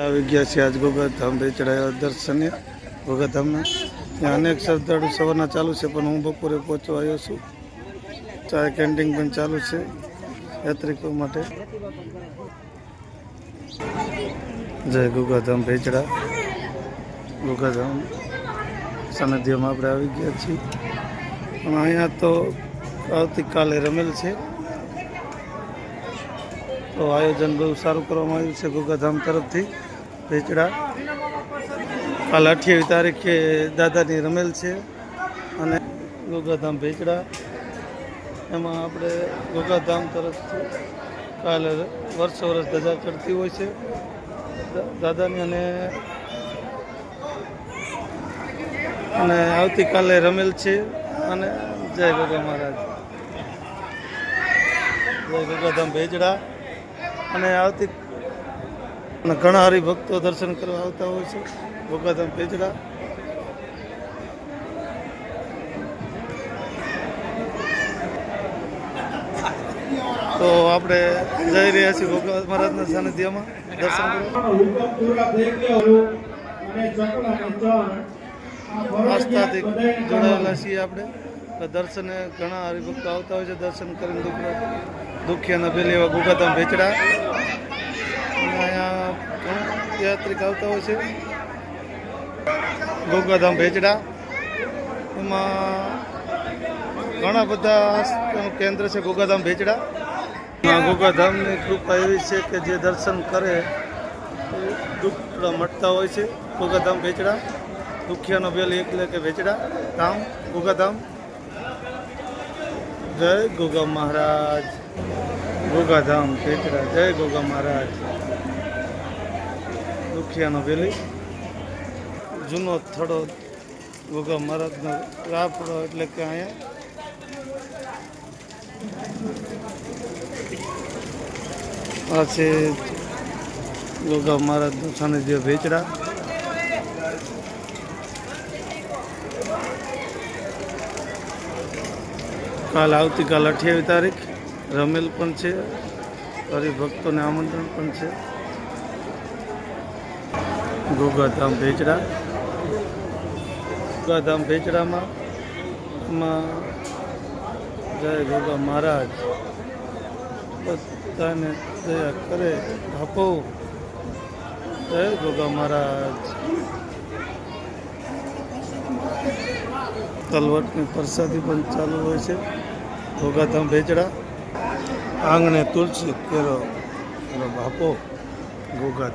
આવી ગયા છે આજ ગોગાધામ ચડાયા દર્શને ગોગાધામના ત્યાં અનેક શ્રદ્ધાળુ સવારના ચાલુ છે, પણ હું બપોરે પહોંચવા આવ્યો છું. ચા કેન્ટીન પણ ચાલુ છે યાત્રિકો માટે. જય ગોગાધામ ભેચડા ગોગાધામ સાનિધ્યમાં આપણે આવી ગયા છીએ. પણ અહીંયા તો આવતીકાલે રમેલ છે. તો આયોજન બહુ સારું કરવામાં આવ્યું છે ગોગાધામ તરફથી. ભેચડા કાલ અઠ્યાવીસ તારીખે દાદાની રમેલ છે અને ગોગાધામ ભેચડા એમાં આપણે ગોગાધામ તરફથી કાલે વર્ષો વર્ષ ધજા ચડતી હોય છે. દાદાની અને અને આવતીકાલે રમેલ છે અને જય ગોગા મહારાજ. જય ગોગાધામ ભેજડા. અને આવતી ઘણા હરિભક્તો દર્શન કરવા આવતા હોય છે. ભોગાધામ પેજડા. તો આપણે જઈ રહ્યા છીએ ગોગા મહારાજના સાનિધ્યમાં દર્શન આસ્થાથી જોડાયેલા છીએ આપણે. દર્શને ઘણા હરિભક્તો આવતા હોય છે, દર્શન કરીને દુઃખ દુખિયાના પેલી એવા ગોગાધામ ભેચડા. અહીંયા ઘણા યાત્રિક આવતા હોય છે ગોગાધામ ભેચડા. એમાં ઘણા બધા કેન્દ્ર છે ગોગાધામ ભેચડા. ગોગાધામની કૃપા એવી છે કે જે દર્શન કરે એ દુઃખ મટતા હોય છે ગોગાધામ ભેચડા. દુખિયાનો બેલ એટલે કે વેચડા ધામ ગોગાધામ જય ગોગા મહારાજ. ગોગાધામ ભેચડા જય ગોગા મહારાજ. દુખિયાનો વેલી. જૂનો થડો ગોગા મહારાજનો રાપડો એટલે કે અહીંયા. આ છે ગોગા મહારાજનું સાનિધ્ય ભેચડા કાલ આવતીકાલ અઠ્યાવીસ તારીખ, રમેલ પણ છે, હરિભક્તોને આમંત્રણ પણ છે. ગોગાધામ ભેચડા ગોગાધામ ભેચડામાં જય ગોગા મહારાજ. બધાને દયા કરે, આપો. જય ગોગા મહારાજ. તલવટની પ્રસાદી પણ ચાલુ હોય છે. ગોગાધામ ભેચડા આંગણે તુલસી કેરો એનો બાપો ગોગા